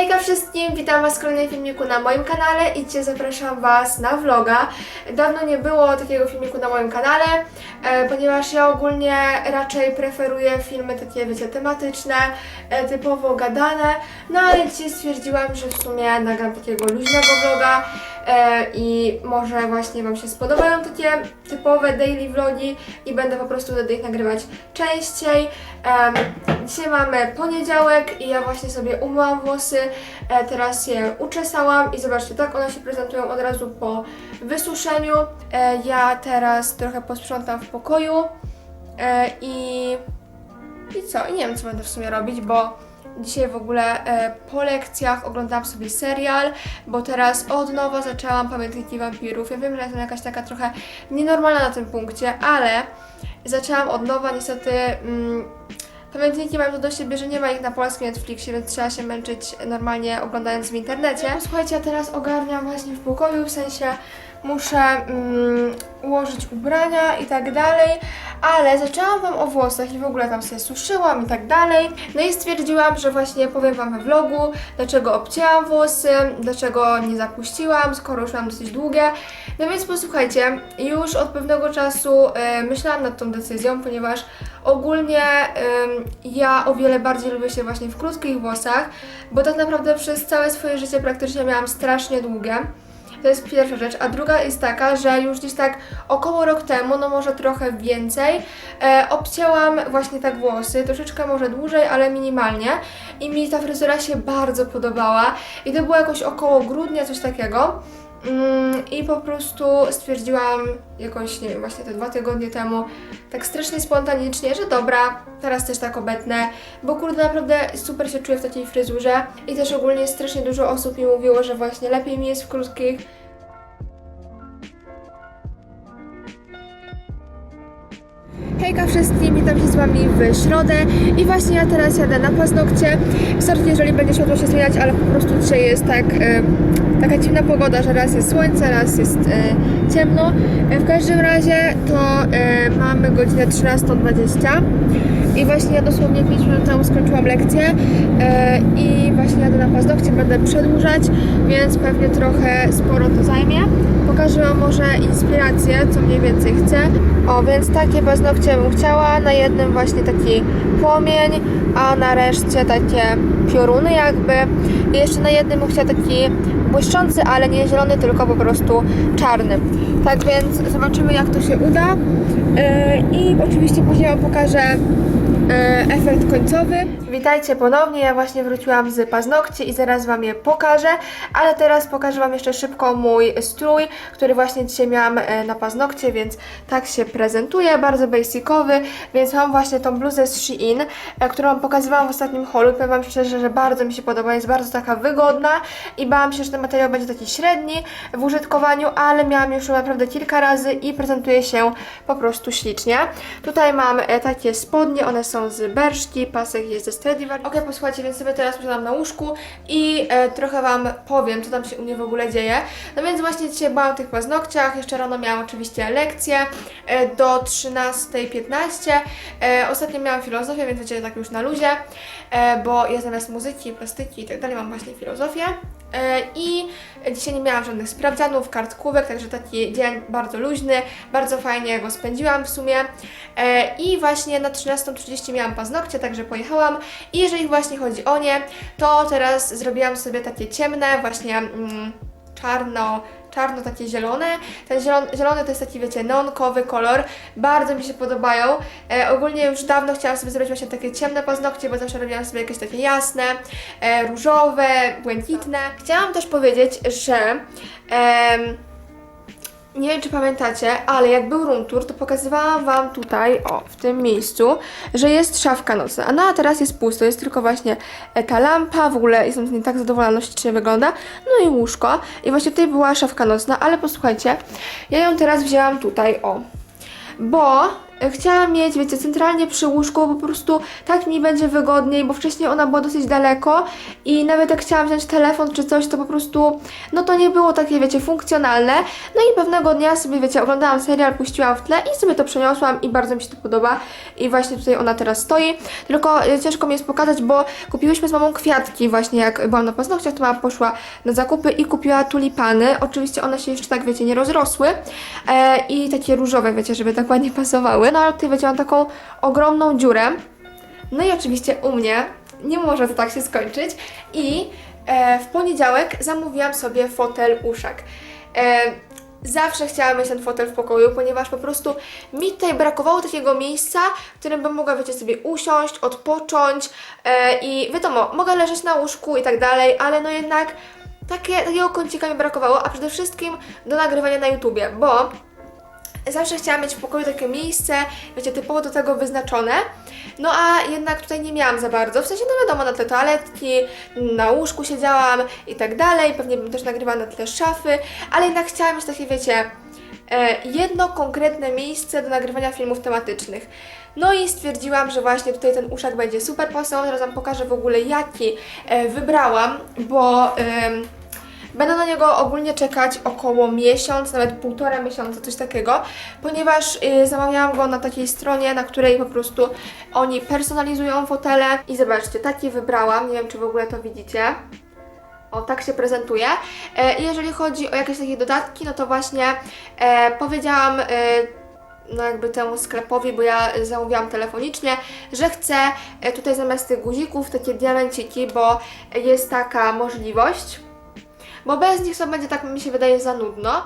Hejka wszystkim, witam Was w kolejnym filmiku na moim kanale i dzisiaj zapraszam Was na vloga. Dawno nie było takiego filmiku na moim kanale, e, ponieważ ja ogólnie raczej preferuję filmy takie, wiecie, tematyczne, e, typowo gadane, no ale dzisiaj stwierdziłam, że w sumie nagram takiego luźnego vloga i może właśnie Wam się spodobają takie typowe daily vlogi i będę po prostu wtedy ich nagrywać częściej. Dzisiaj mamy poniedziałek i ja właśnie sobie umyłam włosy, e, teraz je uczesałam i zobaczcie, tak one się prezentują od razu po wysuszeniu. E, ja teraz trochę posprzątam w pokoju e, i, i co? I nie wiem, co będę w sumie robić, bo dzisiaj w ogóle e, po lekcjach oglądałam sobie serial, bo teraz od nowa zaczęłam Pamiętniki Wampirów. Ja wiem, że jestem jakaś taka trochę nienormalna na tym punkcie, ale zaczęłam od nowa, niestety... Mm, Pamiętniki mają to do siebie, że nie ma ich na polskim Netflixie, więc trzeba się męczyć normalnie oglądając w internecie. Słuchajcie, ja teraz ogarniam właśnie w pokoju, w sensie muszę mm, ułożyć ubrania i tak dalej, ale zaczęłam Wam o włosach i w ogóle tam sobie suszyłam i tak dalej. No i stwierdziłam, że właśnie powiem Wam we vlogu, dlaczego obcięłam włosy, dlaczego nie zapuściłam, skoro już mam dosyć długie. No więc posłuchajcie, już od pewnego czasu e, myślałam nad tą decyzją, ponieważ ogólnie em, ja o wiele bardziej lubię się właśnie w krótkich włosach, bo tak naprawdę przez całe swoje życie praktycznie miałam strasznie długie. To jest pierwsza rzecz, a druga jest taka, że już gdzieś tak około rok temu, no może trochę więcej, e, obcięłam właśnie tak włosy, troszeczkę może dłużej, ale minimalnie. I mi ta fryzura się bardzo podobała. I to było jakoś około grudnia, coś takiego. Mm, I po prostu stwierdziłam jakoś, nie wiem, właśnie te dwa tygodnie temu, tak strasznie spontanicznie, że dobra, teraz też tak obetnę, bo kurde, naprawdę super się czuję w takiej fryzurze i też ogólnie strasznie dużo osób mi mówiło, że właśnie lepiej mi jest w krótkich. Hejka wszystkim, witam się z Wami w środę i właśnie ja teraz jadę na paznokcie. Sorry, jeżeli będzie światło się zmieniać, ale po prostu dzisiaj jest tak, taka dziwna pogoda, że raz jest słońce, raz jest e, ciemno. E, w każdym razie to e, mamy godzinę 13.20 i właśnie ja dosłownie 5 minut temu skończyłam lekcję e, i właśnie jadę na paznokcie, będę przedłużać, więc pewnie trochę sporo to zajmie. Pokażę Wam może inspirację, co mniej więcej chcę. O, więc takie paznokcie bym chciała, na jednym właśnie taki płomień, a na reszcie takie pioruny jakby. I jeszcze na jednym bym chciała taki błyszczący, ale nie zielony, tylko po prostu czarny. Tak więc zobaczymy jak to się uda. E, I oczywiście później Wam pokażę efekt końcowy. Witajcie ponownie, ja właśnie wróciłam z paznokci i zaraz Wam je pokażę, ale teraz pokażę Wam jeszcze szybko mój strój, który właśnie dzisiaj miałam e, na paznokcie, więc tak się prezentuje, bardzo basicowy, więc mam właśnie tą bluzę z Shein, e, którą pokazywałam w ostatnim holu, powiem Wam szczerze, że bardzo mi się podoba, jest bardzo taka wygodna i bałam się, że ten materiał będzie taki średni w użytkowaniu, ale miałam już naprawdę kilka razy i prezentuje się po prostu ślicznie. Tutaj mam e, takie spodnie, one są z berszki, pasek jest ze Stradivarius. Ok, posłuchajcie, więc sobie teraz usiadłam na łóżku i e, trochę Wam powiem, co tam się u mnie w ogóle dzieje. No więc właśnie dzisiaj byłam w tych paznokciach, jeszcze rano miałam oczywiście lekcję e, do 13.15. E, ostatnio miałam filozofię, więc wiecie, tak już na luzie, e, bo ja zamiast muzyki, plastyki i tak dalej mam właśnie filozofię. E, I dzisiaj nie miałam żadnych sprawdzianów, kartkówek, także taki dzień bardzo luźny, bardzo fajnie go spędziłam w sumie. E, I właśnie na 13.30 miałam paznokcie, także pojechałam. I jeżeli właśnie chodzi o nie, to teraz zrobiłam sobie takie ciemne, właśnie mm, czarno, czarno takie zielone. Ten zielony, to jest taki, wiecie, neonkowy kolor. Bardzo mi się podobają. E, ogólnie już dawno chciałam sobie zrobić właśnie takie ciemne paznokcie, bo zawsze robiłam sobie jakieś takie jasne, e, różowe, błękitne. Chciałam też powiedzieć, że nie wiem, czy pamiętacie, ale jak był room tour, to pokazywałam Wam tutaj, o, w tym miejscu, że jest szafka nocna. No a teraz jest pusto, jest tylko właśnie e, ta lampa, w ogóle jestem z niej tak zadowolona, ślicznie wygląda. No i łóżko. I właśnie tutaj była szafka nocna, ale posłuchajcie, ja ją teraz wzięłam tutaj, o. Bo chciałam mieć, wiecie, centralnie przy łóżku, po prostu tak mi będzie wygodniej, bo wcześniej ona była dosyć daleko i nawet jak chciałam wziąć telefon czy coś, to po prostu, no to nie było takie, wiecie, funkcjonalne. No i pewnego dnia sobie, wiecie, oglądałam serial, puściłam w tle i sobie to przeniosłam i bardzo mi się to podoba i właśnie tutaj ona teraz stoi, tylko e, ciężko mi jest pokazać, bo kupiłyśmy z mamą kwiatki właśnie jak byłam na paznokciach, to mama poszła na zakupy i kupiła tulipany, oczywiście one się jeszcze tak, wiecie, nie rozrosły e, i takie różowe, wiecie, żeby tak ładnie pasowały, no ale tutaj, taką ogromną dziurę, no i oczywiście u mnie nie może to tak się skończyć i e, w poniedziałek zamówiłam sobie fotel uszak. E, zawsze chciałam mieć ten fotel w pokoju, ponieważ po prostu mi tutaj brakowało takiego miejsca, w którym bym mogła, wiecie, sobie usiąść, odpocząć e, i wiadomo, mogę leżeć na łóżku i tak dalej, ale no jednak takie, takiego kącika mi brakowało, a przede wszystkim do nagrywania na YouTubie, bo Zawsze chciałam mieć w pokoju takie miejsce, wiecie, typowo do tego wyznaczone. No a jednak tutaj nie miałam za bardzo. W sensie, no wiadomo, na tle toaletki, na łóżku siedziałam i tak dalej. Pewnie bym też nagrywała na tle szafy, ale jednak chciałam mieć takie, wiecie, e, jedno konkretne miejsce do nagrywania filmów tematycznych. No i stwierdziłam, że właśnie tutaj ten uszak będzie super pasował. Teraz Wam pokażę w ogóle jaki e, wybrałam, bo... em, Będę na niego ogólnie czekać około miesiąc, nawet półtora miesiąca, coś takiego, ponieważ y, zamawiałam go na takiej stronie, na której po prostu oni personalizują fotele. I zobaczcie, taki wybrałam, nie wiem czy w ogóle to widzicie. O, tak się prezentuje. E, I jeżeli chodzi o jakieś takie dodatki, no to właśnie e, powiedziałam. E, no jakby temu sklepowi, bo ja zamówiłam telefonicznie, że chcę e, tutaj zamiast tych guzików takie diamenciki, bo jest taka możliwość bo bez nich to będzie tak mi się wydaje za nudno.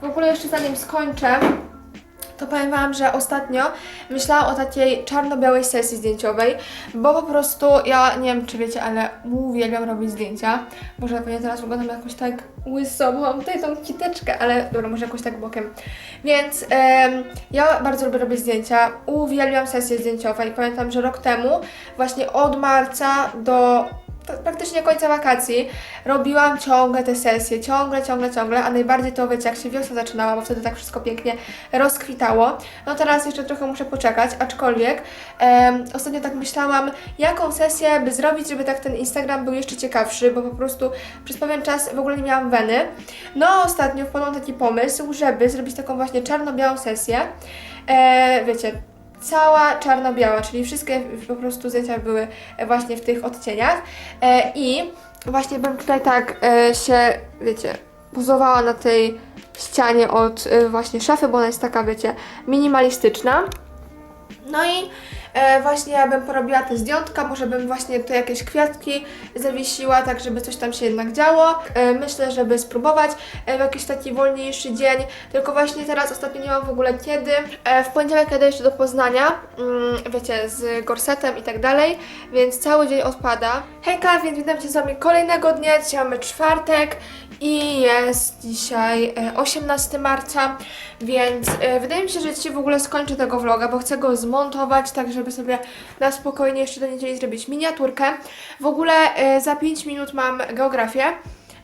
W ogóle jeszcze zanim skończę, to powiem Wam, że ostatnio myślałam o takiej czarno-białej sesji zdjęciowej, bo po prostu ja nie wiem czy wiecie, ale uwielbiam robić zdjęcia. Może pewnie teraz wyglądam jakoś tak łyso, bo mam tutaj tą kiteczkę, ale dobra, może jakoś tak bokiem. Więc ja bardzo lubię robić zdjęcia, uwielbiam sesje zdjęciowe i pamiętam, że rok temu właśnie od marca do praktycznie końca wakacji robiłam ciągle te sesje, ciągle, ciągle, ciągle, a najbardziej to wiecie, jak się wiosna zaczynała, bo wtedy tak wszystko pięknie rozkwitało. No teraz jeszcze trochę muszę poczekać, aczkolwiek em, ostatnio tak myślałam, jaką sesję by zrobić, żeby tak ten Instagram był jeszcze ciekawszy, bo po prostu przez pewien czas w ogóle nie miałam weny. No ostatnio wpadłam taki pomysł, żeby zrobić taką właśnie czarno-białą sesję. E, wiecie, cała czarno-biała, czyli wszystkie po prostu zdjęcia były właśnie w tych odcieniach. E, I właśnie bym tutaj tak e, się, wiecie, pozowała na tej ścianie od e, właśnie szafy, bo ona jest taka, wiecie, minimalistyczna. No i e, właśnie ja bym porobiła te zdjątka, może bym właśnie tu jakieś kwiatki zawiesiła, tak żeby coś tam się jednak działo. E, myślę, żeby spróbować e, w jakiś taki wolniejszy dzień, tylko właśnie teraz ostatnio nie mam w ogóle kiedy. E, w poniedziałek jadę jeszcze do Poznania, mm, wiecie, z gorsetem i tak dalej, więc cały dzień odpada. Hejka, więc witam Cię z Wami kolejnego dnia, dzisiaj mamy czwartek i jest dzisiaj e, 18 marca, więc e, wydaje mi się, że dzisiaj w ogóle skończę tego vloga, bo chcę go zmontować, tak żeby sobie na spokojnie jeszcze do niedzieli zrobić miniaturkę. W ogóle e, za 5 minut mam geografię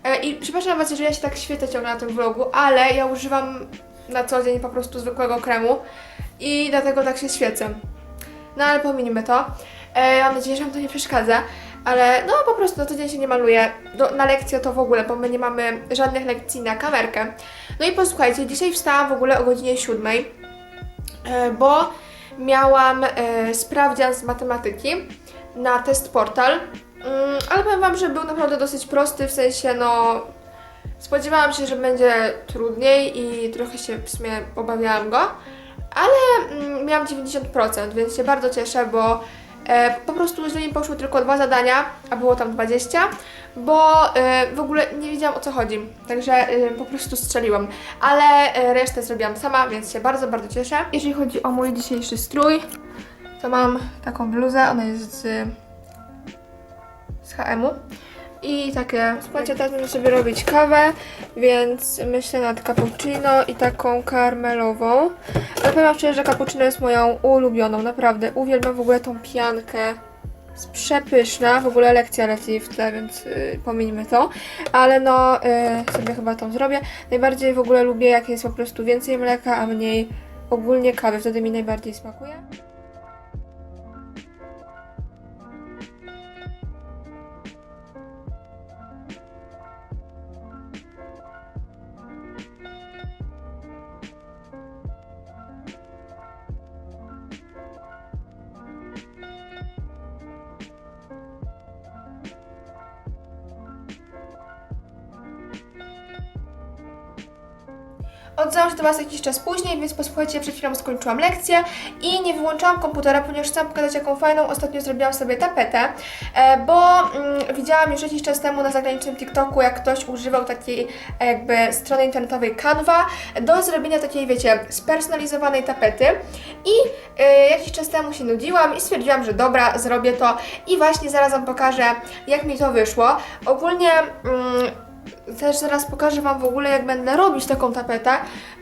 e, i przepraszam Was, że ja się tak świecę ciągle na tym vlogu, ale ja używam na co dzień po prostu zwykłego kremu i dlatego tak się świecę. No ale pominimy to. E, mam nadzieję, że Wam to nie przeszkadza. Ale no po prostu na co dzień się nie maluje. Do, na lekcję to w ogóle, bo my nie mamy żadnych lekcji na kamerkę. No i posłuchajcie, dzisiaj wstałam w ogóle o godzinie 7, e, bo miałam e, sprawdzian z matematyki na test portal. Mm, ale powiem Wam, że był naprawdę dosyć prosty, w sensie no spodziewałam się, że będzie trudniej i trochę się w sumie obawiałam go, ale mm, miałam 90%, więc się bardzo cieszę, bo e, po prostu źle mi poszły tylko dwa zadania, a było tam 20, bo e, w ogóle nie wiedziałam o co chodzi, także e, po prostu strzeliłam, ale e, resztę zrobiłam sama, więc się bardzo, bardzo cieszę. Jeżeli chodzi o mój dzisiejszy strój, to mam taką bluzę, ona jest z, z H&M-u. I takie, słuchajcie, teraz będę sobie robić kawę, więc myślę nad cappuccino i taką karmelową. Ale powiem szczerze, że cappuccino jest moją ulubioną, naprawdę. Uwielbiam w ogóle tą piankę Jest przepyszna, w ogóle lekcja leci w tle, więc yy, pomińmy to. Ale no, yy, sobie chyba tą zrobię. Najbardziej w ogóle lubię, jak jest po prostu więcej mleka, a mniej ogólnie kawy. Wtedy mi najbardziej smakuje. Odzywam się do Was jakiś czas później, więc posłuchajcie, przed chwilą skończyłam lekcję i nie wyłączałam komputera, ponieważ chciałam pokazać, jaką fajną ostatnio zrobiłam sobie tapetę, e, bo mm, widziałam już jakiś czas temu na zagranicznym TikToku, jak ktoś używał takiej e, jakby strony internetowej Canva do zrobienia takiej, wiecie, spersonalizowanej tapety i e, jakiś czas temu się nudziłam i stwierdziłam, że dobra, zrobię to i właśnie zaraz Wam pokażę, jak mi to wyszło. Ogólnie... Mm, też zaraz pokażę Wam w ogóle, jak będę robić taką tapetę,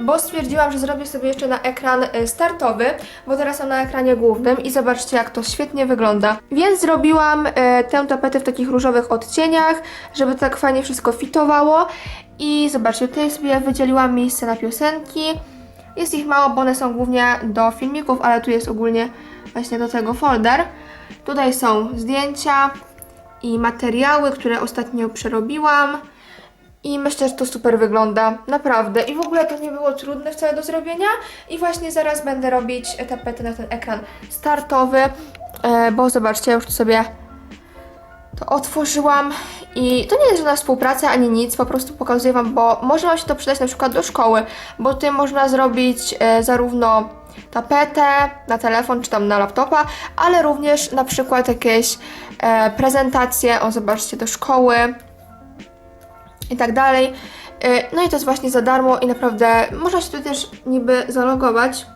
bo stwierdziłam, że zrobię sobie jeszcze na ekran y, startowy, bo teraz mam na ekranie głównym i zobaczcie, jak to świetnie wygląda. Więc zrobiłam y, tę tapetę w takich różowych odcieniach, żeby tak fajnie wszystko fitowało. I zobaczcie, tutaj sobie wydzieliłam miejsce na piosenki. Jest ich mało, bo one są głównie do filmików, ale tu jest ogólnie właśnie do tego folder. Tutaj są zdjęcia i materiały, które ostatnio przerobiłam. I myślę, że to super wygląda, naprawdę. I w ogóle to nie było trudne wcale do zrobienia. I właśnie zaraz będę robić tapety na ten ekran startowy, e, bo zobaczcie, już tu sobie to otworzyłam. I to nie jest żadna współpraca ani nic, po prostu pokazuję Wam, bo może Wam się to przydać na przykład do szkoły, bo tutaj można zrobić e, zarówno tapetę na telefon czy tam na laptopa, ale również na przykład jakieś e, prezentacje, o zobaczcie, do szkoły i tak dalej. Y, No i to jest właśnie za darmo i naprawdę można się tu też niby zalogować,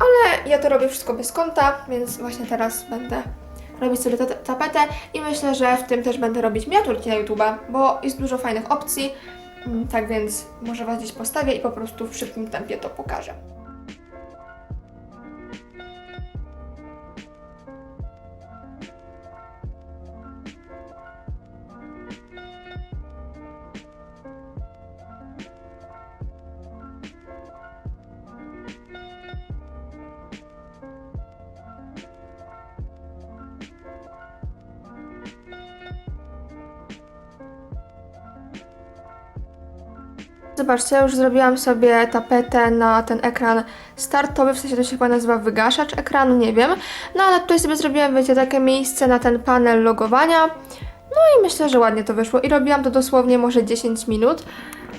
ale ja to robię wszystko bez konta, więc właśnie teraz będę robić sobie ta tapetę i myślę, że w tym też będę robić miniaturki na YouTube'a, bo jest dużo fajnych opcji, Mm, tak więc może Was gdzieś postawię i po prostu w szybkim tempie to pokażę. Zobaczcie, już zrobiłam sobie tapetę na ten ekran startowy, w sensie to się chyba nazywa wygaszacz ekranu, nie wiem. No ale tutaj sobie zrobiłam, wiecie, takie miejsce na ten panel logowania. No i myślę, że ładnie to wyszło i robiłam to dosłownie może 10 minut.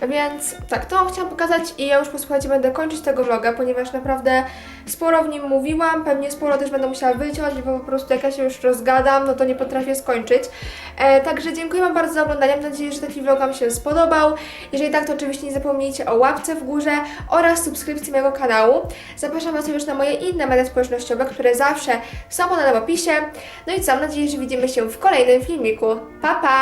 Więc tak, to chciałam pokazać i ja już posłuchajcie, będę kończyć tego vloga, ponieważ naprawdę sporo w nim mówiłam, pewnie sporo też będę musiała wyciąć, bo po prostu jak ja się już rozgadam, no to nie potrafię skończyć. E, także dziękuję Wam bardzo za oglądanie, mam nadzieję, że taki vlog Wam się spodobał. Jeżeli tak, to oczywiście nie zapomnijcie o łapce w górze oraz subskrypcji mojego kanału. Zapraszam Was już na moje inne media społecznościowe, które zawsze są podane w opisie. No i co, mam nadzieję, że widzimy się w kolejnym filmiku. Pa, pa!